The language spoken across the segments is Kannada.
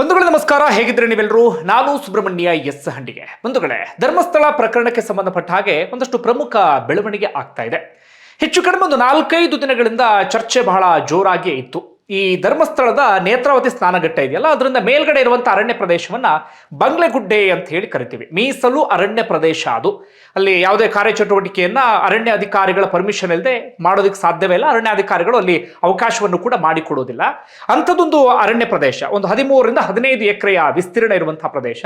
ಬಂಧುಗಳೇ, ನಮಸ್ಕಾರ. ಹೇಗಿದ್ರೆ ನೀವೆಲ್ಲರೂ? ನಾನು ಸುಬ್ರಹ್ಮಣ್ಯ ಎಸ್ ಹಂಡಿಗೆ. ಬಂಧುಗಳೇ, ಧರ್ಮಸ್ಥಳ ಪ್ರಕರಣಕ್ಕೆ ಸಂಬಂಧಪಟ್ಟ ಹಾಗೆ ಒಂದಷ್ಟು ಪ್ರಮುಖ ಬೆಳವಣಿಗೆ ಆಗ್ತಾ ಇದೆ. ಹೆಚ್ಚು ಕಡಿಮೆ ಒಂದು ನಾಲ್ಕೈದು ದಿನಗಳಿಂದ ಚರ್ಚೆ ಬಹಳ ಜೋರಾಗಿ ಇತ್ತು. ಈ ಧರ್ಮಸ್ಥಳದ ನೇತ್ರಾವತಿ ಸ್ನಾನಘಟ್ಟ ಇದೆಯಲ್ಲ, ಅದರಿಂದ ಮೇಲ್ಗಡೆ ಇರುವಂಥ ಅರಣ್ಯ ಪ್ರದೇಶವನ್ನು ಬಂಗ್ಲೆಗುಡ್ಡೆ ಅಂತ ಹೇಳಿ ಕರಿತೀವಿ. ಮೀಸಲು ಅರಣ್ಯ ಪ್ರದೇಶ ಅದು. ಅಲ್ಲಿ ಯಾವುದೇ ಕಾರ್ಯಚಟುವಟಿಕೆಯನ್ನು ಅರಣ್ಯ ಅಧಿಕಾರಿಗಳ ಪರ್ಮಿಷನ್ ಇಲ್ಲದೆ ಮಾಡೋದಕ್ಕೆ ಸಾಧ್ಯವೇ ಇಲ್ಲ. ಅರಣ್ಯ ಅಧಿಕಾರಿಗಳು ಅಲ್ಲಿ ಅವಕಾಶವನ್ನು ಕೂಡ ಮಾಡಿಕೊಡೋದಿಲ್ಲ ಅಂಥದ್ದೊಂದು ಅರಣ್ಯ ಪ್ರದೇಶ, ಒಂದು ಹದಿಮೂರರಿಂದ ಹದಿನೈದು ಎಕರೆಯ ವಿಸ್ತೀರ್ಣ ಇರುವಂತಹ ಪ್ರದೇಶ.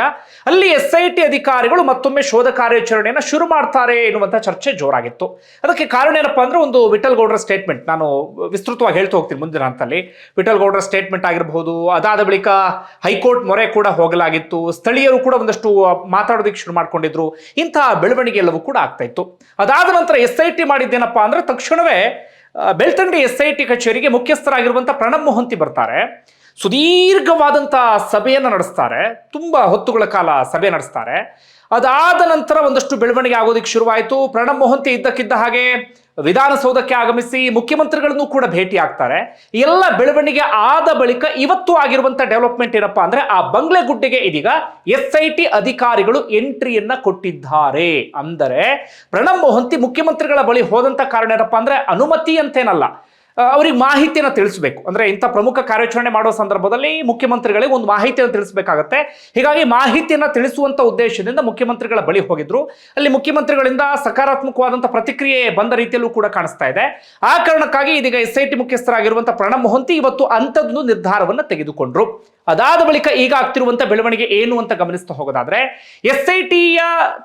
ಅಲ್ಲಿ ಎಸ್ ಐ ಟಿ ಅಧಿಕಾರಿಗಳು ಮತ್ತೊಮ್ಮೆ ಶೋಧ ಕಾರ್ಯಾಚರಣೆಯನ್ನು ಶುರು ಮಾಡ್ತಾರೆ ಎನ್ನುವಂಥ ಚರ್ಚೆ ಜೋರಾಗಿತ್ತು. ಅದಕ್ಕೆ ಕಾರಣ ಏನಪ್ಪಾ ಅಂದ್ರೆ ಒಂದು ವಿಠಲ್ ಗೌಡರ ಸ್ಟೇಟ್ಮೆಂಟ್ ನಾನು ವಿಸ್ತೃತವಾಗಿ ಹೇಳ್ತಾ ಹೋಗ್ತೀನಿ ಮುಂದಿನ ಹಂತದಲ್ಲಿ ವಿಠಲ್ ಗೌಡರ ಸ್ಟೇಟ್ಮೆಂಟ್ ಆಗಿರಬಹುದು. ಅದಾದ ಬಳಿಕ ಹೈಕೋರ್ಟ್ ಮೊರೆ ಕೂಡ ಹೋಗಲಾಗಿತ್ತು. ಸ್ಥಳೀಯರು ಕೂಡ ಒಂದಷ್ಟು ಮಾತಾಡೋದಕ್ಕೆ ಶುರು ಮಾಡ್ಕೊಂಡಿದ್ರು. ಇಂತಹ ಬೆಳವಣಿಗೆ ಎಲ್ಲವೂ ಕೂಡ ಆಗ್ತಾ ಇತ್ತು. ಅದಾದ ನಂತರ ಎಸ್ ಐ ಟಿ ಮಾಡಿದ್ದೇನಪ್ಪ ಅಂದ್ರೆ ತಕ್ಷಣವೇ ಬೆಳ್ತಂಗಡಿ ಎಸ್ ಐ ಟಿ ಕಚೇರಿಗೆ ಮುಖ್ಯಸ್ಥರಾಗಿರುವಂಥ ಪ್ರಣಬ್ ಮೊಹಂತಿ ಬರ್ತಾರೆ. ಸುದೀರ್ಘವಾದಂಥ ಸಭೆಯನ್ನು ನಡೆಸ್ತಾರೆ. ತುಂಬ ಹೊತ್ತುಗಳ ಕಾಲ ಸಭೆ ನಡೆಸ್ತಾರೆ. ಅದಾದ ನಂತರ ಒಂದಷ್ಟು ಬೆಳವಣಿಗೆ ಆಗೋದಕ್ಕೆ ಶುರುವಾಯಿತು. ಪ್ರಣಬ್ ಮೊಹಂತಿ ಇದ್ದಕ್ಕಿದ್ದ ಹಾಗೆ ವಿಧಾನಸೌಧಕ್ಕೆ ಆಗಮಿಸಿ ಮುಖ್ಯಮಂತ್ರಿಗಳನ್ನು ಕೂಡ ಭೇಟಿ ಆಗ್ತಾರೆ. ಎಲ್ಲ ಬೆಳವಣಿಗೆ ಆದ ಬಳಿಕ ಇವತ್ತು ಆಗಿರುವಂತ ಡೆವಲಪ್ಮೆಂಟ್ ಏನಪ್ಪಾ ಅಂದ್ರೆ ಆ ಬಂಗ್ಲೆ ಗುಡ್ಡೆಗೆ ಇದೀಗ ಎಸ್ ಐ ಟಿ ಅಧಿಕಾರಿಗಳು ಎಂಟ್ರಿಯನ್ನ ಕೊಟ್ಟಿದ್ದಾರೆ. ಅಂದರೆ ಪ್ರಣಬ್ ಮೊಹಂತಿ ಮುಖ್ಯಮಂತ್ರಿಗಳ ಬಳಿ ಹೋದಂತ ಕಾರಣ ಏನಪ್ಪಾ ಅಂದ್ರೆ ಅನುಮತಿ ಅಂತೇನಲ್ಲ. ಅವ್ರಿಗೆ ಮಾಹಿತಿಯನ್ನು ತಿಳಿಸಬೇಕು. ಅಂದರೆ ಇಂಥ ಪ್ರಮುಖ ಕಾರ್ಯಾಚರಣೆ ಮಾಡುವ ಸಂದರ್ಭದಲ್ಲಿ ಮುಖ್ಯಮಂತ್ರಿಗಳಿಗೆ ಒಂದು ಮಾಹಿತಿಯನ್ನು ತಿಳಿಸಬೇಕಾಗತ್ತೆ. ಹೀಗಾಗಿ ಮಾಹಿತಿಯನ್ನು ತಿಳಿಸುವಂಥ ಉದ್ದೇಶದಿಂದ ಮುಖ್ಯಮಂತ್ರಿಗಳ ಬಳಿ ಹೋಗಿದ್ರು. ಅಲ್ಲಿ ಮುಖ್ಯಮಂತ್ರಿಗಳಿಂದ ಸಕಾರಾತ್ಮಕವಾದಂಥ ಪ್ರತಿಕ್ರಿಯೆ ಬಂದ ರೀತಿಯಲ್ಲೂ ಕೂಡ ಕಾಣಿಸ್ತಾ ಇದೆ. ಆ ಕಾರಣಕ್ಕಾಗಿ ಇದೀಗ ಎಸ್ ಐ ಟಿ ಮುಖ್ಯಸ್ಥರಾಗಿರುವಂಥ ಪ್ರಣಬ್ ಮೊಹಂತಿ ಇವತ್ತು ಅಂಥದ್ದೊಂದು ನಿರ್ಧಾರವನ್ನು ತೆಗೆದುಕೊಂಡ್ರು. ಅದಾದ ಬಳಿಕ ಈಗ ಆಗ್ತಿರುವಂಥ ಬೆಳವಣಿಗೆ ಏನು ಅಂತ ಗಮನಿಸ್ತಾ ಹೋಗೋದಾದ್ರೆ ಎಸ್ ಐ ಟಿಯ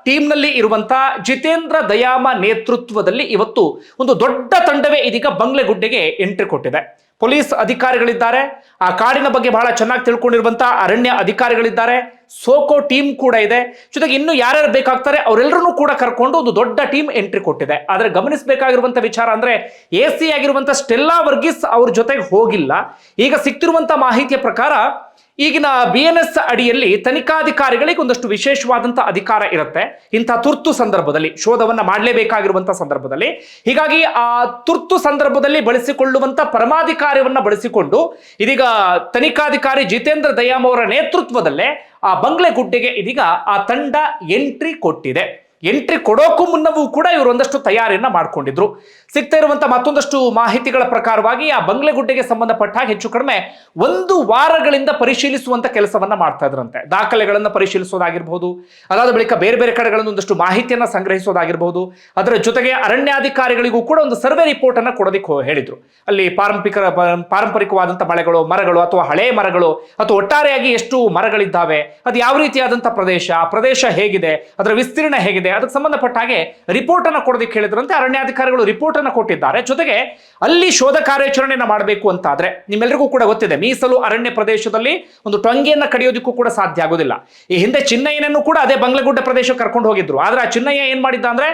ಟೀಮ್ನಲ್ಲಿ ಇರುವಂಥ ಜಿತೇಂದ್ರ ದಯಾಮ ನೇತೃತ್ವದಲ್ಲಿ ಇವತ್ತು ಒಂದು ದೊಡ್ಡ ತಂಡವೇ ಇದೀಗ ಬಂಗ್ಲೆಗುಡ್ಡೆಗೆ ಎಂಟ್ರಿ ಕೊಟ್ಟಿದೆ. ಪೊಲೀಸ್ ಅಧಿಕಾರಿಗಳಿದ್ದಾರೆ. ಆ ಕಾಡಿನ ಬಗ್ಗೆ ಬಹಳ ಚೆನ್ನಾಗಿ ತಿಳ್ಕೊಂಡಿರುವಂತಹ ಅರಣ್ಯ ಅಧಿಕಾರಿಗಳಿದ್ದಾರೆ. ಸೋಕೋ ಟೀಮ್ ಕೂಡ ಇದೆ. ಜೊತೆಗೆ ಇನ್ನು ಯಾರ್ಯಾರು ಬೇಕಾಗ್ತಾರೆ ಅವರೆಲ್ಲರೂ ಕೂಡ ಕರ್ಕೊಂಡು ಒಂದು ದೊಡ್ಡ ಟೀಮ್ ಎಂಟ್ರಿ ಕೊಟ್ಟಿದೆ. ಆದರೆ ಗಮನಿಸಬೇಕಾಗಿರುವಂತ ವಿಚಾರ ಅಂದ್ರೆ ಎ ಸಿ ಆಗಿರುವಂತ ಸ್ಟೆಲ್ಲಾ ವರ್ಗೀಸ್ ಅವ್ರ ಜೊತೆಗೆ ಹೋಗಿಲ್ಲ. ಈಗ ಸಿಕ್ತಿರುವಂತಹ ಮಾಹಿತಿಯ ಪ್ರಕಾರ ಈಗಿನ ಬಿ ಎನ್ ಎಸ್ ಅಡಿಯಲ್ಲಿ ತನಿಖಾಧಿಕಾರಿಗಳಿಗೆ ಒಂದಷ್ಟು ವಿಶೇಷವಾದಂತಹ ಅಧಿಕಾರ ಇರುತ್ತೆ. ಇಂಥ ತುರ್ತು ಸಂದರ್ಭದಲ್ಲಿ ಶೋಧವನ್ನ ಮಾಡಲೇಬೇಕಾಗಿರುವಂತಹ ಸಂದರ್ಭದಲ್ಲಿ. ಹೀಗಾಗಿ ಆ ತುರ್ತು ಸಂದರ್ಭದಲ್ಲಿ ಬಳಸಿಕೊಳ್ಳುವಂತ ಪರಮಾಧಿಕಾರವನ್ನ ಬಳಸಿಕೊಂಡು ಇದೀಗ ತನಿಖಾಧಿಕಾರಿ ಜಿತೇಂದ್ರ ದಯಾಮ್ ಅವರ ನೇತೃತ್ವದಲ್ಲೇ ಆ ಬಂಗ್ಲೆ ಗುಡ್ಡೆಗೆ ಇದೀಗ ಆ ತಂಡ ಎಂಟ್ರಿ ಕೊಟ್ಟಿದೆ. ಎಂಟ್ರಿ ಕೊಡೋಕ್ಕೂ ಮುನ್ನವೂ ಕೂಡ ಇವರು ಒಂದಷ್ಟು ತಯಾರಿಯನ್ನ ಮಾಡಿಕೊಂಡಿದ್ರು. ಸಿಗ್ತಾ ಇರುವಂತ ಮತ್ತೊಂದಷ್ಟು ಮಾಹಿತಿಗಳ ಪ್ರಕಾರವಾಗಿ ಆ ಬಂಗ್ಲೆಗುಡ್ಡೆಗೆ ಸಂಬಂಧಪಟ್ಟ ಹಾಗೆ ಹೆಚ್ಚು ಕಡಿಮೆ ಒಂದು ವಾರಗಳಿಂದ ಪರಿಶೀಲಿಸುವಂತ ಕೆಲಸವನ್ನ ಮಾಡ್ತಾ ಇದ್ರಂತೆ. ದಾಖಲೆಗಳನ್ನ ಪರಿಶೀಲಿಸೋದಾಗಿರ್ಬಹುದು ಅದಾದ ಬಳಿಕ ಬೇರೆ ಬೇರೆ ಕಡೆಗಳನ್ನು ಒಂದಷ್ಟು ಮಾಹಿತಿಯನ್ನ ಸಂಗ್ರಹಿಸೋದಾಗಿರ್ಬಹುದು ಅದರ ಜೊತೆಗೆ ಅರಣ್ಯಾಧಿಕಾರಿಗಳಿಗೂ ಕೂಡ ಒಂದು ಸರ್ವೆ ರಿಪೋರ್ಟ್ ಅನ್ನ ಕೊಡೋದಕ್ಕೆ ಹೇಳಿದ್ರು. ಅಲ್ಲಿ ಪಾರಂಪರಿಕ ಪಾರಂಪರಿಕವಾದಂತಹ ಮಳೆಗಳು, ಮರಗಳು ಅಥವಾ ಹಳೆ ಮರಗಳು ಅಥವಾ ಒಟ್ಟಾರೆಯಾಗಿ ಎಷ್ಟು ಮರಗಳಿದ್ದಾವೆ, ಅದು ಯಾವ ರೀತಿಯಾದಂತಹ ಪ್ರದೇಶ ಪ್ರದೇಶ ಹೇಗಿದೆ, ಅದರ ವಿಸ್ತೀರ್ಣ ಹೇಗಿದೆ ಅದಕ್ಕೆ ಸಂಬಂಧಪಟ್ಟ ಹಾಗೆ ರಿಪೋರ್ಟ್ ಅನ್ನು ಕೊಡೋದಕ್ಕೆ ಹೇಳಿದ್ರಂತೆ. ಅರಣ್ಯಾಧಿಕಾರಿಗಳು ರಿಪೋರ್ಟ್ ಅನ್ನು ಕೊಟ್ಟಿದ್ದಾರೆ. ಜೊತೆಗೆ ಅಲ್ಲಿ ಶೋಧ ಕಾರ್ಯಾಚರಣೆಯನ್ನು ಮಾಡಬೇಕು ಅಂತ ಆದ್ರೆ ನಿಮ್ಮೆಲ್ಲರಿಗೂ ಕೂಡ ಗೊತ್ತಿದೆ, ಮೀಸಲು ಅರಣ್ಯ ಪ್ರದೇಶದಲ್ಲಿ ಒಂದು ಟೊಂಗೆಯನ್ನ ಕಡಿಯೋದಕ್ಕೂ ಕೂಡ ಸಾಧ್ಯ ಆಗೋದಿಲ್ಲ. ಈ ಹಿಂದೆ ಚಿನ್ನಯ್ಯನನ್ನು ಕೂಡ ಅದೇ ಬಂಗ್ಲಗುಡ್ಡ ಪ್ರದೇಶಕ್ಕೆ ಕರ್ಕೊಂಡು ಹೋಗಿದ್ರು. ಆದ್ರೆ ಆ ಚಿನ್ನಯ್ಯ ಏನ್ ಮಾಡಿದ್ದ ಅಂದ್ರೆ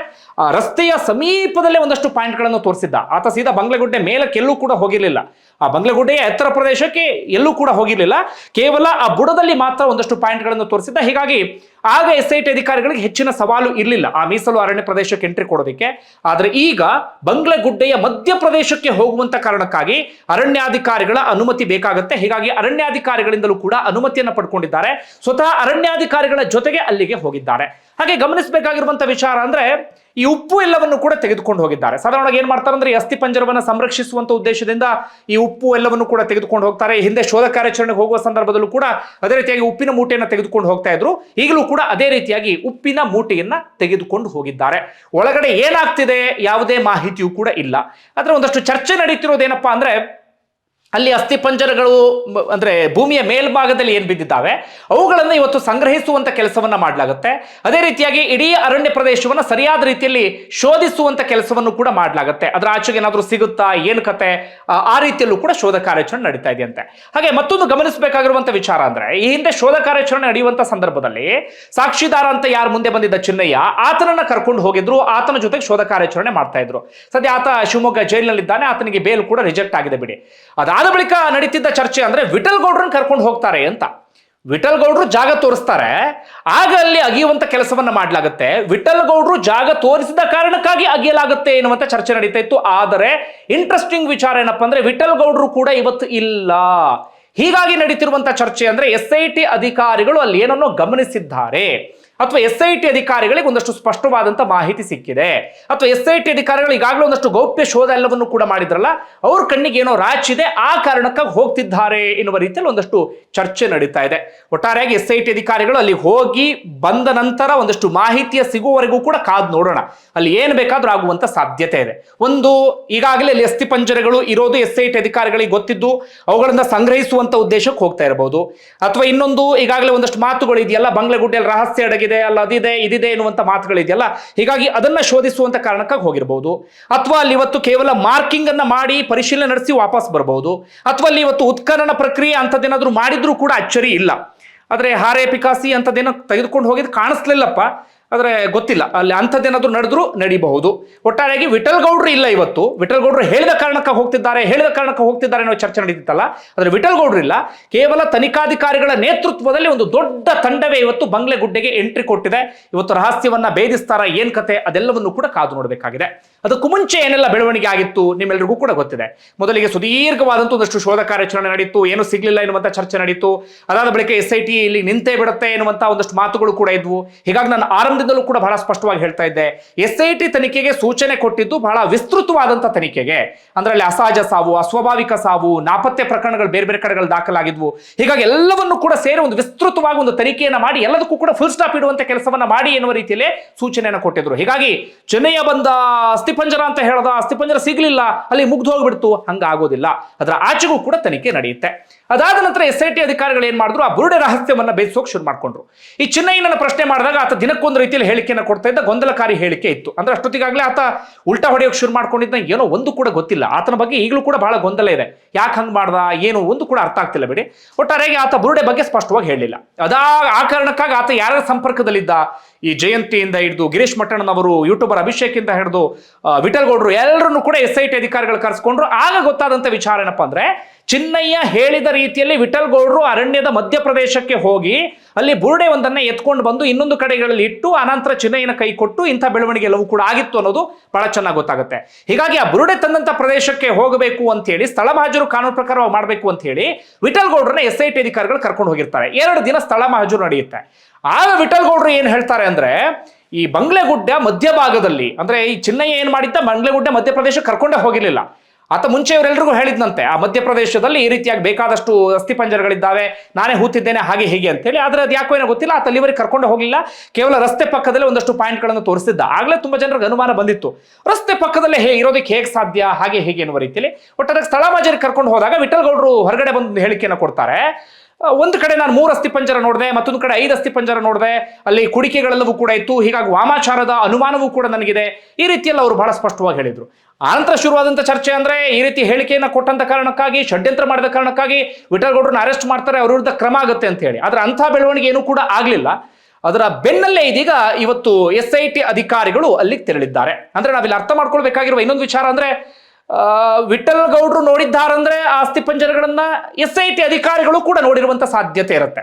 ರಸ್ತೆಯ ಸಮೀಪದಲ್ಲೇ ಒಂದಷ್ಟು ಪಾಯಿಂಟ್ಗಳನ್ನು ತೋರಿಸಿದ್ದ. ಆತ ಸೀದಾ ಬಂಗ್ಲೆಗುಡ್ಡೆ ಮೇಲಕ್ಕೆ ಎಲ್ಲೂ ಕೂಡ ಹೋಗಿರಲಿಲ್ಲ. ಆ ಬಂಗ್ಲೆಗುಡ್ಡೆಯ ಎತ್ತರ ಪ್ರದೇಶಕ್ಕೆ ಎಲ್ಲೂ ಕೂಡ ಹೋಗಿರಲಿಲ್ಲ. ಕೇವಲ ಆ ಬುಡದಲ್ಲಿ ಮಾತ್ರ ಒಂದಷ್ಟು ಪಾಯಿಂಟ್ಗಳನ್ನು ತೋರಿಸಿದ್ದ. ಹೀಗಾಗಿ ಆಗ ಎಸ್ ಐ ಟಿ ಅಧಿಕಾರಿಗಳಿಗೆ ಹೆಚ್ಚಿನ ಸವಾಲು ಇರಲಿಲ್ಲ. ಆ ಮೀಸಲು ಅರಣ್ಯ ಪ್ರದೇಶಕ್ಕೆ ಎಂಟ್ರಿ ಕೊಡೋದಕ್ಕೆ. ಆದರೆ ಈಗ ಬಂಗ್ಲೆಗುಡ್ಡೆಯ ಮಧ್ಯಪ್ರದೇಶಕ್ಕೆ ಹೋಗುವಂತ ಕಾರಣಕ್ಕಾಗಿ ಅರಣ್ಯಾಧಿಕಾರಿಗಳ ಅನುಮತಿ ಬೇಕಾಗುತ್ತೆ. ಹೀಗಾಗಿ ಅರಣ್ಯಾಧಿಕಾರಿಗಳಿಂದಲೂ ಕೂಡ ಅನುಮತಿಯನ್ನು ಪಡ್ಕೊಂಡಿದ್ದಾರೆ. ಸ್ವತಃ ಅರಣ್ಯಾಧಿಕಾರಿಗಳ ಜೊತೆಗೆ ಅಲ್ಲಿಗೆ ಹೋಗಿದ್ದಾರೆ. ಹಾಗೆ ಗಮನಿಸಬೇಕಾಗಿರುವಂತಹ ವಿಚಾರ ಅಂದ್ರೆ ಈ ಉಪ್ಪು ಎಲ್ಲವನ್ನು ಕೂಡ ತೆಗೆದುಕೊಂಡು ಹೋಗಿದ್ದಾರೆ. ಸಾಧಾರಣವಾಗಿ ಏನ್ ಮಾಡ್ತಾರೆ ಅಂದ್ರೆ ಅಸ್ಥಿ ಪಂಜರವನ್ನು ಸಂರಕ್ಷಿಸುವಂತ ಉದ್ದೇಶದಿಂದ ಈ ಉಪ್ಪು ಎಲ್ಲವನ್ನು ಕೂಡ ತೆಗೆದುಕೊಂಡು ಹೋಗ್ತಾರೆ. ಹಿಂದೆ ಶೋಧ ಕಾರ್ಯಾಚರಣೆಗೆ ಹೋಗುವ ಸಂದರ್ಭದಲ್ಲೂ ಕೂಡ ಅದೇ ರೀತಿಯಾಗಿ ಉಪ್ಪಿನ ಮೂಟೆಯನ್ನು ತೆಗೆದುಕೊಂಡು ಹೋಗ್ತಾ ಇದ್ರು. ಈಗಲೂ ಕೂಡ ಅದೇ ರೀತಿಯಾಗಿ ಉಪ್ಪಿನ ಮೂಟೆಯನ್ನ ತೆಗೆದುಕೊಂಡು ಹೋಗಿದ್ದಾರೆ. ಒಳಗಡೆ ಏನಾಗ್ತಿದೆ? ಯಾವುದೇ ಮಾಹಿತಿಯೂ ಕೂಡ ಇಲ್ಲ. ಆದ್ರೆ ಒಂದಷ್ಟು ಚರ್ಚೆ ನಡೀತಿರೋದೇನಪ್ಪಾ ಅಂದ್ರೆ ಅಲ್ಲಿ ಅಸ್ಥಿಪಂಜರಗಳು ಪಂಜರಗಳು ಅಂದ್ರೆ ಭೂಮಿಯ ಮೇಲ್ಭಾಗದಲ್ಲಿ ಏನ್ ಬಿದ್ದಿದ್ದಾವೆ ಅವುಗಳನ್ನು ಇವತ್ತು ಸಂಗ್ರಹಿಸುವಂತ ಕೆಲಸವನ್ನ ಮಾಡಲಾಗುತ್ತೆ. ಅದೇ ರೀತಿಯಾಗಿ ಇಡೀ ಅರಣ್ಯ ಪ್ರದೇಶವನ್ನ ಸರಿಯಾದ ರೀತಿಯಲ್ಲಿ ಶೋಧಿಸುವಂತ ಕೆಲಸವನ್ನು ಕೂಡ ಮಾಡಲಾಗುತ್ತೆ. ಅದರ ಆಚೆಗೆ ಏನಾದರೂ ಸಿಗುತ್ತಾ ಏನ್ ಕತೆ ಆ, ರೀತಿಯಲ್ಲೂ ಕೂಡ ಶೋಧ ಕಾರ್ಯಾಚರಣೆ ನಡೀತಾ ಇದೆಯಂತೆ. ಹಾಗೆ ಮತ್ತೊಂದು ಗಮನಿಸಬೇಕಾಗಿರುವಂತ ವಿಚಾರ ಅಂದ್ರೆ ಈ ಹಿಂದೆ ಶೋಧ ಕಾರ್ಯಾಚರಣೆ ನಡೆಯುವಂತ ಸಂದರ್ಭದಲ್ಲಿ ಸಾಕ್ಷಿದಾರ ಅಂತ ಯಾರು ಮುಂದೆ ಬಂದಿದ್ದ ಚಿನ್ನಯ್ಯ ಆತನನ್ನ ಕರ್ಕೊಂಡು ಹೋಗಿದ್ರು ಆತನ ಜೊತೆಗೆ ಶೋಧ ಕಾರ್ಯಾಚರಣೆ ಮಾಡ್ತಾ ಇದ್ರು. ಸದ್ಯ ಆತ ಶಿವಮೊಗ್ಗ ಜೈಲಿನಲ್ಲಿದ್ದಾನೆ ಆತನಿಗೆ ಬೇಲ್ ಕೂಡ ರಿಜೆಕ್ಟ್ ಆಗಿದೆ ಬಿಡಿ. ಅದಾದ ಬಳಿಕ ನಡೀತಿದ್ದ ಚರ್ಚೆ ಅಂದ್ರೆ ವಿಠಲ್ ಗೌಡ್ರನ್ನ ಕರ್ಕೊಂಡು ಹೋಗ್ತಾರೆ ಅಂತ. ವಿಠಲ್ ಗೌಡ್ರು ಜಾಗ ತೋರಿಸ್ತಾರೆ. ಆಗ ಅಲ್ಲಿ ಅಗಿಯುವಂತ ಕೆಲಸವನ್ನ ಮಾಡಲಾಗುತ್ತೆ. ವಿಠಲ್ ಗೌಡ್ರು ಜಾಗ ತೋರಿಸಿದ ಕಾರಣಕ್ಕಾಗಿ ಅಗಿಯಲಾಗುತ್ತೆ ಎನ್ನುವಂತ ಚರ್ಚೆ ನಡೀತಾ ಇತ್ತು. ಆದರೆ ಇಂಟ್ರೆಸ್ಟಿಂಗ್ ವಿಚಾರ ಏನಪ್ಪಾ ಅಂದ್ರೆ ವಿಠಲ್ ಗೌಡ್ರು ಕೂಡ ಇವತ್ತು ಇಲ್ಲ. ಹೀಗಾಗಿ ನಡೀತಿರುವಂತ ಚರ್ಚೆ ಅಂದ್ರೆ ಎಸ್ ಐ ಟಿ ಅಧಿಕಾರಿಗಳು ಅಲ್ಲಿ ಏನನ್ನೋ ಗಮನಿಸಿದ್ದಾರೆ. ಅಥವಾ ಎಸ್ ಐ ಟಿ ಅಧಿಕಾರಿಗಳಿಗೆ ಒಂದಷ್ಟು ಸ್ಪಷ್ಟವಾದಂಥ ಮಾಹಿತಿ ಸಿಕ್ಕಿದೆ. ಅಥವಾ ಎಸ್ ಐ ಟಿ ಅಧಿಕಾರಿಗಳು ಈಗಾಗಲೇ ಒಂದಷ್ಟು ಗೌಪ್ಯ ಶೋಧ ಎಲ್ಲವನ್ನು ಕೂಡ ಮಾಡಿದ್ರಲ್ಲ, ಅವ್ರ ಕಣ್ಣಿಗೆ ಏನೋ ರಾಚಿದೆ ಆ ಕಾರಣಕ್ಕಾಗಿ ಹೋಗ್ತಿದ್ದಾರೆ ಎನ್ನುವ ರೀತಿಯಲ್ಲಿ ಒಂದಷ್ಟು ಚರ್ಚೆ ನಡೀತಾ ಇದೆ. ಒಟ್ಟಾರೆಯಾಗಿ ಎಸ್ ಐ ಟಿ ಅಧಿಕಾರಿಗಳು ಅಲ್ಲಿ ಹೋಗಿ ಬಂದ ನಂತರ ಒಂದಷ್ಟು ಮಾಹಿತಿಯ ಸಿಗುವವರೆಗೂ ಕೂಡ ಕಾದು ನೋಡೋಣ. ಅಲ್ಲಿ ಏನು ಬೇಕಾದ್ರೂ ಆಗುವಂತ ಸಾಧ್ಯತೆ ಇದೆ. ಒಂದು, ಈಗಾಗಲೇ ಅಲ್ಲಿ ಅಸ್ಥಿ ಪಂಜರಗಳು ಇರೋದು ಎಸ್ ಐ ಟಿ ಅಧಿಕಾರಿಗಳಿಗೆ ಗೊತ್ತಿದ್ದು, ಅವುಗಳನ್ನ ಸಂಗ್ರಹಿಸುವಂತ ಉದ್ದೇಶಕ್ಕೆ ಹೋಗ್ತಾ ಇರಬಹುದು. ಅಥವಾ ಇನ್ನೊಂದು, ಈಗಾಗಲೇ ಒಂದಷ್ಟು ಮಾತುಗಳು ಇದೆಯಲ್ಲ, ಬಂಗ್ಲೆಗುಡ್ಡೆಯಲ್ಲಿ ರಹಸ್ಯ ಅಡಗಿದೆ ಅಲ್ಲ ಅದಿದೆ, ಇದಿದೆ ಎನ್ನುವಂತ ಮಾತುಗಳಿದೆಯಲ್ಲ ಹೀಗಾಗಿ ಅದನ್ನ ಶೋಧಿಸುವಂತ ಕಾರಣಕ್ಕಾಗಿ ಹೋಗಿರಬಹುದು ಅಥವಾ ಅಲ್ಲಿ ಇವತ್ತು ಕೇವಲ ಮಾರ್ಕಿಂಗ್ ಅನ್ನ ಮಾಡಿ ಪರಿಶೀಲನೆ ನಡೆಸಿ ವಾಪಸ್ ಬರಬಹುದು ಅಥವಾ ಅಲ್ಲಿ ಇವತ್ತು ಉತ್ಖನನ ಪ್ರಕ್ರಿಯೆ ಅಂತದೇನಾದ್ರೂ ಮಾಡಿದ್ರೂ ಕೂಡ ಅಚ್ಚರಿ ಇಲ್ಲ. ಆದ್ರೆ ಹಾರೆ ಪಿಕಾಸಿ ಅಂತದೇನೋ ತೆಗೆದುಕೊಂಡು ಹೋಗಿದ್ದು ಕಾಣಿಸ್ಲಿಲ್ಲಪ್ಪ. ಆದ್ರೆ ಗೊತ್ತಿಲ್ಲ. ಅಲ್ಲಿ ಅಂಥದ್ದೇನಾದರೂ ನಡೆದ್ರು ನಡೀಬಹುದು. ಒಟ್ಟಾರೆಯಾಗಿ ವಿಠಲ್ ಗೌಡ್ರು ಇಲ್ಲ ಇವತ್ತು. ವಿಠಲ್ ಗೌಡ್ರು ಹೇಳಿದ ಕಾರಣಕ್ಕೆ ಹೋಗ್ತಿದ್ದಾರೆ, ಹೇಳಿದ ಕಾರಣಕ್ಕೆ ಹೋಗ್ತಿದ್ದಾರೆ ಅನ್ನೋ ಚರ್ಚೆ ನಡೀತಿತ್ತಲ್ಲ. ಆದರೆ ವಿಠಲ್ ಗೌಡ್ರು ಇಲ್ಲ. ಕೇವಲ ತನಿಖಾಧಿಕಾರಿಗಳ ನೇತೃತ್ವದಲ್ಲಿ ಒಂದು ದೊಡ್ಡ ತಂಡವೇ ಇವತ್ತು ಬಂಗ್ಲೆಗುಡ್ಡೆಗೆ ಎಂಟ್ರಿ ಕೊಟ್ಟಿದೆ. ಇವತ್ತು ರಹಸ್ಯವನ್ನ ಭೇದಿಸ್ತಾರ, ಏನು ಕತೆ? ಅದೆಲ್ಲವನ್ನು ಕೂಡ ಕಾದು ನೋಡಬೇಕಾಗಿದೆ. ಅದಕ್ಕೂ ಮುಂಚೆ ಏನೆಲ್ಲ ಬೆಳವಣಿಗೆ ಆಗಿತ್ತು ನಿಮ್ಮೆಲ್ಲರಿಗೂ ಕೂಡ ಗೊತ್ತಿದೆ. ಮೊದಲಿಗೆ ಸುದೀರ್ಘವಾದಂಥ ಒಂದಷ್ಟು ಶೋಧ ಕಾರ್ಯಾಚರಣೆ ನಡೀತು. ಏನು ಸಿಗ್ಲಿಲ್ಲ ಎನ್ನುವಂಥ ಚರ್ಚೆ ನಡೀತು. ಅದಾದ ಬಳಿಕ ಎಸ್ ಐ ಟಿ ಇಲ್ಲಿ ನಿಂತೇ ಬಿಡುತ್ತೆ ಎನ್ನುವಂಥ ಒಂದಷ್ಟು ಮಾತುಗಳು ಕೂಡ ಇದ್ವು. ಹೀಗಾಗಿ ನಾನು ಆರಂಭದಿಂದಲೂ ಕೂಡ ಬಹಳ ಸ್ಪಷ್ಟವಾಗಿ ಹೇಳ್ತಾ ಇದ್ದೆ. ಎಸ್ ಐ ತನಿಖೆಗೆ ಸೂಚನೆ ಕೊಟ್ಟಿದ್ದು ಬಹಳ ವಿಸ್ತೃತವಾದಂತ ತನಿಖೆಗೆ. ಅಂದ್ರೆ ಅಲ್ಲಿ ಅಸಹಜ ಸಾವು, ಅಸ್ವಾಭಾವಿಕ ಸಾವು, ನಾಪತ್ತೆ ಪ್ರಕರಣಗಳು ಬೇರೆ ಬೇರೆ ಕಡೆಗಳು ದಾಖಲಾಗಿದ್ವು. ಹೀಗಾಗಿ ಎಲ್ಲವನ್ನು ಕೂಡ ಸೇರಿ ಒಂದು ವಿಸ್ತೃತವಾಗಿ ಒಂದು ತನಿಖೆಯನ್ನು ಮಾಡಿ ಎಲ್ಲದಕ್ಕೂ ಕೂಡ ಫುಲ್ ಸ್ಟಾಪ್ ಇಡುವಂತ ಕೆಲಸವನ್ನ ಮಾಡಿ ಎನ್ನುವ ರೀತಿಯಲ್ಲಿ ಸೂಚನೆಯನ್ನು ಕೊಟ್ಟಿದ್ರು. ಹೀಗಾಗಿ ಚೆನ್ನೈಯ ಬಂದ ಅಸ್ಥಿಪಂಜರ ಅಂತ ಹೇಳ್ದ, ಅಸ್ಥಿಪಂಜರ ಸಿಗ್ಲಿಲ್ಲ, ಅಲ್ಲಿ ಮುಗ್ದು ಹೋಗ್ಬಿಡ್ತು, ಹಂಗಾಗೋದಿಲ್ಲ. ಅದರ ಆಚೆಗೂ ಕೂಡ ತನಿಖೆ ನಡೆಯುತ್ತೆ. ಅದಾದ ನಂತರ ಎಸ್ ಐ ಟಿ ಅಧಿಕಾರಿಗಳು ಏನ್ ಮಾಡಿದ್ರು? ಆ ಬುರುಡೆ ರಹಸ್ಯವನ್ನ ಬೇಯಿಸೋಕೆ ಶುರು ಮಾಡ್ಕೊಂಡ್ರು. ಈ ಚಿನ್ನಯ್ಯನನ್ನ ಪ್ರಶ್ನೆ ಮಾಡಿದಾಗ ಆತ ದಿನಕ್ಕೊಂದು ರೀತಿಯಲ್ಲಿ ಹೇಳಿಕೆಯನ್ನು ಕೊಡ್ತಾ ಇದ್ದ ಗೊಂದಲಕಾರಿ ಹೇಳಿಕೆ ಇತ್ತು. ಅಂದ್ರೆ ಅಷ್ಟೊತ್ತಿಗಾಗಲೇ ಆತ ಉಲ್ಟಾ ಹೊಡೆಯೋಕೆ ಶುರು ಮಾಡ್ಕೊಂಡಿದ್ದ ಏನೋ ಒಂದು ಕೂಡ ಗೊತ್ತಿಲ್ಲ. ಆತನ ಬಗ್ಗೆ ಈಗಲೂ ಕೂಡ ಬಹಳ ಗೊಂದಲ ಇದೆ. ಯಾಕೆ ಹಂಗೆ ಮಾಡ್ದ? ಏನು? ಒಂದು ಕೂಡ ಅರ್ಥ ಆಗ್ತಿಲ್ಲ ಬಿಡಿ. ಒಟ್ಟಾರೆಯಾಗಿ ಆತ ಬುರುಡೆ ಬಗ್ಗೆ ಸ್ಪಷ್ಟವಾಗಿ ಹೇಳಿಲ್ಲ. ಅದಾ, ಆ ಕಾರಣಕ್ಕಾಗಿ ಆತ ಯಾರ ಸಂಪರ್ಕದಲ್ಲಿದ್ದ? ಈ ಜಯಂತಿಯಿಂದ ಹಿಡಿದು ಗಿರೀಶ್ ಮಟ್ಟಣ್ಣನವರು ಯೂಟ್ಯೂಬರ್ ಅಭಿಷೇಕ್ ಇಂದ ಹಿಡಿದು ವಿಠಲ್ಗೌಡರು ವಿಠಲ್ ಗೌಡ್ರು ಎಲ್ಲರನ್ನು ಕೂಡ ಎಸ್ ಐ ಟಿ ಅಧಿಕಾರಿಗಳು ಕರೆಸ್ಕೊಂಡ್ರು. ಆಗ ಗೊತ್ತಾದಂತ ವಿಚಾರ ಏನಪ್ಪಾ ಅಂದ್ರೆ ಚಿನ್ನಯ್ಯ ಹೇಳಿದ ರೀತಿಯಲ್ಲಿ ವಿಠಲ್ ಗೌಡ್ರು ಅರಣ್ಯದ ಮಧ್ಯಪ್ರದೇಶಕ್ಕೆ ಹೋಗಿ ಅಲ್ಲಿ ಬುರುಡೆ ಒಂದನ್ನ ಎತ್ಕೊಂಡು ಬಂದು ಇನ್ನೊಂದು ಕಡೆಗಳಲ್ಲಿ ಇಟ್ಟು ಅನಂತರ ಚಿನ್ನಯ್ಯನ ಕೈ ಕೊಟ್ಟು ಇಂಥ ಬೆಳವಣಿಗೆ ಎಲ್ಲವೂ ಕೂಡ ಆಗಿತ್ತು ಅನ್ನೋದು ಬಹಳ ಚೆನ್ನಾಗಿ ಗೊತ್ತಾಗುತ್ತೆ. ಹೀಗಾಗಿ ಆ ಬುರುಡೆ ತಂದಂಥ ಪ್ರದೇಶಕ್ಕೆ ಹೋಗಬೇಕು ಅಂತ ಹೇಳಿ ಸ್ಥಳ ಮಹಜರು ಕಾನೂನು ಪ್ರಕಾರ ಮಾಡಬೇಕು ಅಂತ ಹೇಳಿ ವಿಠಲ್ ಗೌಡ್ರನ್ನ ಎಸ್ ಐ ಟಿ ಅಧಿಕಾರಿಗಳು ಕರ್ಕೊಂಡು ಹೋಗಿರ್ತಾರೆ. ಎರಡು ದಿನ ಸ್ಥಳ ಮಹಜರು ನಡೆಯುತ್ತೆ. ಆಗ ವಿಠಲ್ ಗೌಡ್ರು ಏನ್ ಹೇಳ್ತಾರೆ ಅಂದ್ರೆ, ಈ ಬಂಗ್ಲೆಗುಡ್ಡ ಮಧ್ಯಭಾಗದಲ್ಲಿ, ಅಂದ್ರೆ ಈ ಚಿನ್ನಯ್ಯ ಏನ್ ಮಾಡಿದ್ದ, ಬಂಗ್ಲೆಗುಡ್ಡ ಮಧ್ಯಪ್ರದೇಶ ಕರ್ಕೊಂಡೇ ಹೋಗಿರ್ಲಿಲ್ಲ. ಆತ ಮುಂಚೆ ಇವರೆಲ್ಲರಿಗೂ ಹೇಳಿದ್ನಂತೆ, ಆ ಮಧ್ಯಪ್ರದೇಶದಲ್ಲಿ ಈ ರೀತಿಯಾಗಿ ಬೇಕಾದಷ್ಟು ಅಸ್ಥಿಪಂಜರಗಳಿದ್ದಾವೆ ನಾನೇ ಹೂತಿದ್ದೇನೆ, ಹಾಗೆ ಹೀಗೆ ಅಂತೇಳಿ. ಆದ್ರೆ ಅದು ಯಾಕೋ ಏನೋ ಗೊತ್ತಿಲ್ಲ ಆ ಅಲ್ಲಿವರೆಗೆ ಕರ್ಕೊಂಡು ಹೋಗಿಲ್ಲ ಕೇವಲ ರಸ್ತೆ ಪಕ್ಕದಲ್ಲೇ ಒಂದಷ್ಟು ಪಾಯಿಂಟ್ಗಳನ್ನು ತೋರಿಸಿದ್ದ. ಆಗ್ಲೇ ತುಂಬಾ ಜನರಿಗೆ ಅನುಮಾನ ಬಂದಿತ್ತು. ರಸ್ತೆ ಪಕ್ಕದಲ್ಲೇ ಹೇ, ಇರೋದಕ್ಕೆ ಹೇಗೆ ಸಾಧ್ಯ, ಹಾಗೆ ಹೀಗೆ ಅನ್ನುವ ರೀತಿಯಲ್ಲಿ ಒಟ್ಟಾರೆ ಸ್ಥಳ ಮಾಜರಿಗೆ ಕರ್ಕೊಂಡು ಹೋದಾಗ ವಿಠಲ್ ಗೌಡ್ರು ಹೊರಗಡೆ ಬಂದು ಹೇಳಿಕೆಯನ್ನು ಕೊಡ್ತಾರೆ. ಒಂದು ಕಡೆ ನಾನು ಮೂರು ಅಸ್ಥಿಪಂಜರ ನೋಡಿದೆ, ಮತ್ತೊಂದು ಕಡೆ ಐದು ಅಸ್ಥಿಪಂಜರ ನೋಡಿದೆ. ಅಲ್ಲಿ ಕುಡಿಕೆಗಳೆಲ್ಲವೂ ಕೂಡ ಇತ್ತು, ಹೀಗಾಗಿ ವಾಮಾಚಾರದ ಅನುಮಾನವೂ ಕೂಡ ನನಗಿದೆ. ಈ ರೀತಿಯಲ್ಲಿ ಅವರು ಬಹಳ ಸ್ಪಷ್ಟವಾಗಿ ಹೇಳಿದರು. ಆನಂತರ ಶುರುವಾದಂಥ ಚರ್ಚೆ ಅಂದ್ರೆ, ಈ ರೀತಿ ಹೇಳಿಕೆಯನ್ನ ಕೊಟ್ಟಂತ ಕಾರಣಕ್ಕಾಗಿ, ಷಡ್ಯಂತ್ರ ಮಾಡಿದ ಕಾರಣಕ್ಕಾಗಿ ವಿಠಲ್ ಗೌಡ್ರನ್ನ ಅರೆಸ್ಟ್ ಮಾಡ್ತಾರೆ, ಅವ್ರ ವಿರುದ್ಧ ಕ್ರಮ ಆಗುತ್ತೆ ಅಂತ ಹೇಳಿ. ಆದ್ರೆ ಅಂಥ ಬೆಳವಣಿಗೆ ಏನೂ ಕೂಡ ಆಗಲಿಲ್ಲ. ಅದರ ಬೆನ್ನಲ್ಲೇ ಇದೀಗ ಇವತ್ತು ಎಸ್ ಐ ಟಿ ಅಧಿಕಾರಿಗಳು ಅಲ್ಲಿಗೆ ತೆರಳಿದ್ದಾರೆ. ಅಂದ್ರೆ ನಾವಿಲ್ಲಿ ಅರ್ಥ ಮಾಡ್ಕೊಳ್ಬೇಕಾಗಿರುವ ಇನ್ನೊಂದು ವಿಚಾರ ಅಂದ್ರೆ ವಿಠಲ್ ಗೌಡ್ರು ನೋಡಿದ್ದಾರಂದ್ರೆ ಆಸ್ತಿ ಪಂಜರಗಳನ್ನ ಎಸ್ ಐ ಟಿ ಅಧಿಕಾರಿಗಳು ಕೂಡ ನೋಡಿರುವಂತ ಸಾಧ್ಯತೆ ಇರುತ್ತೆ.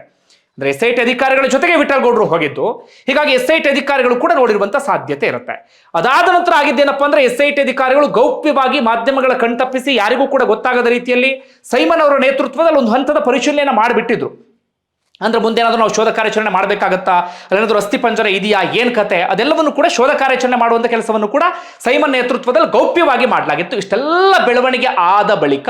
ಅಂದ್ರೆ ಎಸ್ ಐ ಟಿ ಅಧಿಕಾರಿಗಳ ಜೊತೆಗೆ ವಿಠಲ್ ಗೌಡ್ರು ಹೋಗಿದ್ದು, ಹೀಗಾಗಿ ಎಸ್ ಐ ಟಿ ಅಧಿಕಾರಿಗಳು ಕೂಡ ನೋಡಿರುವಂತ ಸಾಧ್ಯತೆ ಇರುತ್ತೆ. ಅದಾದ ನಂತರ ಆಗಿದ್ದೇನಪ್ಪ ಅಂದ್ರೆ ಎಸ್ ಐ ಟಿ ಅಧಿಕಾರಿಗಳು ಗೌಪ್ಯವಾಗಿ ಮಾಧ್ಯಮಗಳ ಕಣ್ತಪ್ಪಿಸಿ ಯಾರಿಗೂ ಕೂಡ ಗೊತ್ತಾಗದ ರೀತಿಯಲ್ಲಿ ಸೈಮನ್ ಅವರ ನೇತೃತ್ವದಲ್ಲಿ ಒಂದು ಹಂತದ ಪರಿಶೀಲನೆಯನ್ನು ಮಾಡಿಬಿಟ್ಟಿದ್ರು. ಅಂದ್ರೆ ಮುಂದೆ ಏನಾದರೂ ನಾವು ಶೋಧ ಕಾರ್ಯಾಚರಣೆ ಮಾಡಬೇಕಾಗತ್ತಾ? ಅಲ್ಲೇನಾದರೂ ಅಸ್ಥಿ ಪಂಜರ ಇದೆಯಾ? ಏನು ಕತೆ? ಅದೆಲ್ಲವನ್ನು ಕೂಡ ಶೋಧ ಕಾರ್ಯಾಚರಣೆ ಮಾಡುವಂಥ ಕೆಲಸವನ್ನು ಕೂಡ ಸೈಮನ್ ನೇತೃತ್ವದಲ್ಲಿ ಗೌಪ್ಯವಾಗಿ ಮಾಡಲಾಗಿತ್ತು. ಇಷ್ಟೆಲ್ಲ ಬೆಳವಣಿಗೆ ಆದ ಬಳಿಕ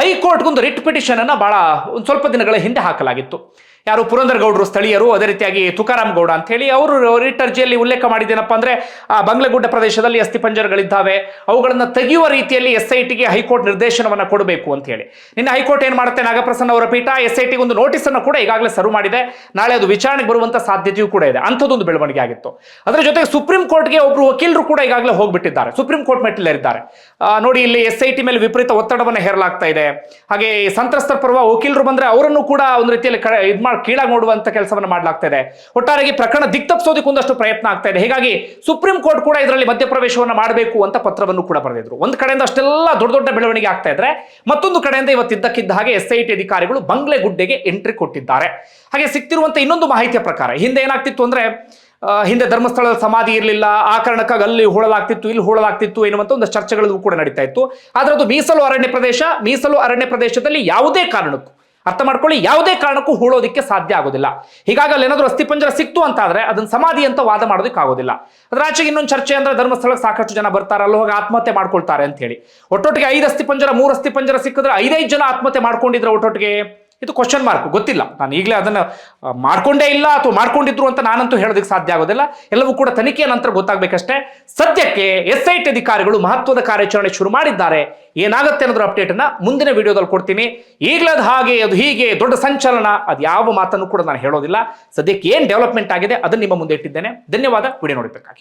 ಹೈಕೋರ್ಟ್ಗೊಂದು ರಿಟ್ ಪಿಟಿಷನ್ ಅನ್ನು ಬಹಳ ಒಂದು ಸ್ವಲ್ಪ ದಿನಗಳ ಹಿಂದೆ ಹಾಕಲಾಗಿತ್ತು. ಯಾರು ಪುರಂದರ್ ಗೌಡರು ಸ್ಥಳೀಯರು, ಅದೇ ರೀತಿಯಾಗಿ ತುಕಾರಾಮ್ ಗೌಡ ಅಂತ ಹೇಳಿ ಅವರು ರಿಟ್ ಅರ್ಜಿಯಲ್ಲಿ ಉಲ್ಲೇಖ ಮಾಡಿದ್ದೇನಪ್ಪ ಅಂದ್ರೆ, ಆ, ಬಂಗ್ಲೆಗುಡ್ಡ ಪ್ರದೇಶದಲ್ಲಿ ಅಸ್ಥಿಪಂಜರಗಳಿದ್ದಾವೆ ಅವುಗಳನ್ನು ತೆಗೆಯುವ ರೀತಿಯಲ್ಲಿ ಎಸ್ ಐ ಟಿಗೆ ಹೈಕೋರ್ಟ್ ನಿರ್ದೇಶನವನ್ನ ಕೊಡಬೇಕು ಅಂತ ಹೇಳಿ. ನಿನ್ನೆ ಹೈಕೋರ್ಟ್ ಏನ್ ಮಾಡುತ್ತೆ ನಾಗಪ್ರಸನ್ನ ಅವರ ಪೀಠ ಎಸ್ ಐ ಒಂದು ನೋಟಿಸ್ ಅನ್ನು ಕೂಡ ಈಗಾಗಲೇ ಸರ್ವ್ ಮಾಡಿದೆ, ನಾಳೆ ಅದು ವಿಚಾರಣೆಗೆ ಬರುವಂತ ಸಾಧ್ಯತೆಯೂ ಕೂಡ ಇದೆ. ಅಂಥದ್ದೊಂದು ಬೆಳವಣಿಗೆ ಆಗಿತ್ತು. ಅದರ ಜೊತೆಗೆ ಸುಪ್ರೀಂ ಕೋರ್ಟ್ಗೆ ಒಬ್ರು ವಕೀಲರು ಕೂಡ ಈಗಾಗಲೇ ಹೋಗ್ಬಿಟ್ಟಿದ್ದಾರೆ. Supreme court ಮೆಟ್ಟಿಲೇರಿದ್ದಾರೆ. ನೋಡಿ ಇಲ್ಲಿ ಎಸ್ ಐ ಮೇಲೆ ವಿಪರೀತ ಒತ್ತಡವನ್ನು ಹೇರಲಾಗ್ತಾ ಇದೆ. ಹಾಗೆ ಸಂತ್ರಸ್ತರ ಪರ್ವ ವಕೀಲರು ಬಂದ್ರೆ ಅವರನ್ನು ಕೂಡ ಒಂದು ರೀತಿಯಲ್ಲಿ ಇದ್ ಮಾಡಿ ಕೀಳಾಗಿ ನೋಡುವಂತ ಕೆಲಸವನ್ನು ಮಾಡಲಾಗ್ತಾ ಇದೆ. ಒಟ್ಟಾರೆಗೆ ಪ್ರಕರಣ ದಿಕ್ತಪ್ಸೋದಕ್ಕೆ ಒಂದಷ್ಟು ಪ್ರಯತ್ನ ಆಗ್ತಾ ಇದೆ. ಹೀಗಾಗಿ ಸುಪ್ರೀಂ ಕೋರ್ಟ್ ಕೂಡ ಇದರಲ್ಲಿ ಮಧ್ಯಪ್ರವೇಶವನ್ನು ಮಾಡಬೇಕು ಅಂತ ಪತ್ರವನ್ನು ಕೂಡ ಬರೆದಿದ್ರು. ಒಂದು ಕಡೆಯಿಂದ ಅಷ್ಟೆಲ್ಲ ದೊಡ್ಡ ದೊಡ್ಡ ಬೆಳವಣಿಗೆ ಆಗ್ತಾ ಇದ್ರೆ ಮತ್ತೊಂದು ಕಡೆಯಿಂದ ಇವತ್ತಿದ್ದಕ್ಕಿದ್ದ ಹಾಗೆ ಎಸ್ ಐ ಅಧಿಕಾರಿಗಳು ಬಂಗ್ಲೆಗುಡ್ಡೆಗೆ ಎಂಟ್ರಿ ಕೊಟ್ಟಿದ್ದಾರೆ. ಹಾಗೆ ಸಿಕ್ತಿರುವಂತ ಇನ್ನೊಂದು ಮಾಹಿತಿಯ ಪ್ರಕಾರ, ಹಿಂದೆ ಏನಾಗ್ತಿತ್ತು ಅಂದ್ರೆ ಹಿಂದೆ ಧರ್ಮಸ್ಥಳದ ಸಮಾಧಿ ಇರಲಿಲ್ಲ ಆ ಕಾರಣಕ್ಕಾಗಿ ಅಲ್ಲಿ ಹೂಳಲಾಗ್ತಿತ್ತು, ಇಲ್ಲಿ ಹೂಳಲಾಗ್ತಿತ್ತು ಎನ್ನುವಂತ ಒಂದು ಚರ್ಚೆಗಳು ಕೂಡ ನಡೀತಾ ಇತ್ತು. ಆದ್ರೆ ಅದು ಮೀಸಲು ಅರಣ್ಯ ಪ್ರದೇಶ, ಮೀಸಲು ಅರಣ್ಯ ಪ್ರದೇಶದಲ್ಲಿ ಯಾವುದೇ ಕಾರಣಕ್ಕೂ ಅರ್ಥ ಮಾಡ್ಕೊಳ್ಳಿ, ಯಾವುದೇ ಕಾರಣಕ್ಕೂ ಹೂಳೋದಿಕ್ಕೆ ಸಾಧ್ಯ ಆಗೋದಿಲ್ಲ. ಹೀಗಾಗಿ ಏನಾದರೂ ಅಸ್ಥಿಪಂಜರ ಸಿಕ್ತು ಅಂತ ಆದ್ರೆ ಅದನ್ನ ಸಮಾಧಿ ಅಂತ ವಾದ ಮಾಡೋದಕ್ಕೆ ಆಗೋದಿಲ್ಲ. ಅದ್ರ ಆಚೆಗೆ ಇನ್ನೊಂದು ಚರ್ಚೆ ಅಂದ್ರೆ ಧರ್ಮಸ್ಥಳಕ್ಕೆ ಸಾಕಷ್ಟು ಜನ ಬರ್ತಾರೆ ಅಲ್ಲಿ ಹೋಗಿ ಆತ್ಮಹತ್ಯೆ ಮಾಡ್ಕೊಳ್ತಾರೆ ಅಂತ ಹೇಳಿ. ಒಟ್ಟೊಟ್ಟಿಗೆ ಐದು ಅಸ್ಥಿಪಂಜರ ಮೂರು ಅಸ್ಥಿಪಂಜರ ಸಿಕ್ಕಿದ್ರೆ ಐದೈದು ಜನ ಆತ್ಮಹತ್ಯೆ ಮಾಡ್ಕೊಂಡಿದ್ರೆ ಒಟ್ಟೊಟ್ಟಿಗೆ? ಇದು ಕ್ವಶನ್ ಮಾರ್ಕ್ ಗೊತ್ತಿಲ್ಲ. ನಾನು ಈಗಲೇ ಅದನ್ನು ಮಾಡ್ಕೊಂಡೇ ಇಲ್ಲ ಅಥವಾ ಮಾಡ್ಕೊಂಡಿದ್ರು ಅಂತ ನಾನಂತೂ ಹೇಳೋದಕ್ಕೆ ಸಾಧ್ಯ ಆಗೋದಿಲ್ಲ. ಎಲ್ಲವೂ ಕೂಡ ತನಿಖೆಯ ನಂತರ ಗೊತ್ತಾಗಬೇಕಷ್ಟೇ. ಸದ್ಯಕ್ಕೆ ಎಸ್ ಐ ಟಿ ಅಧಿಕಾರಿಗಳು ಮಹತ್ವದ ಕಾರ್ಯಾಚರಣೆ ಶುರು ಮಾಡಿದ್ದಾರೆ. ಏನಾಗುತ್ತೆ ಅನ್ನೋದ್ರ ಅಪ್ಡೇಟ್ ಅನ್ನ ಮುಂದಿನ ವಿಡಿಯೋದಲ್ಲಿ ಕೊಡ್ತೀನಿ. ಈಗಲೇ ಹಾಗೆ, ಅದು ಹೀಗೆ, ದೊಡ್ಡ ಸಂಚಲನ, ಅದು ಯಾವ ಮಾತನ್ನು ಕೂಡ ನಾನು ಹೇಳೋದಿಲ್ಲ. ಸದ್ಯಕ್ಕೆ ಏನು ಡೆವಲಪ್ಮೆಂಟ್ ಆಗಿದೆ ಅದನ್ನು ನಿಮ್ಮ ಮುಂದೆ ಇಟ್ಟಿದ್ದೇನೆ. ಧನ್ಯವಾದ. ವಿಡಿಯೋ ನೋಡಬೇಕಾಗಿ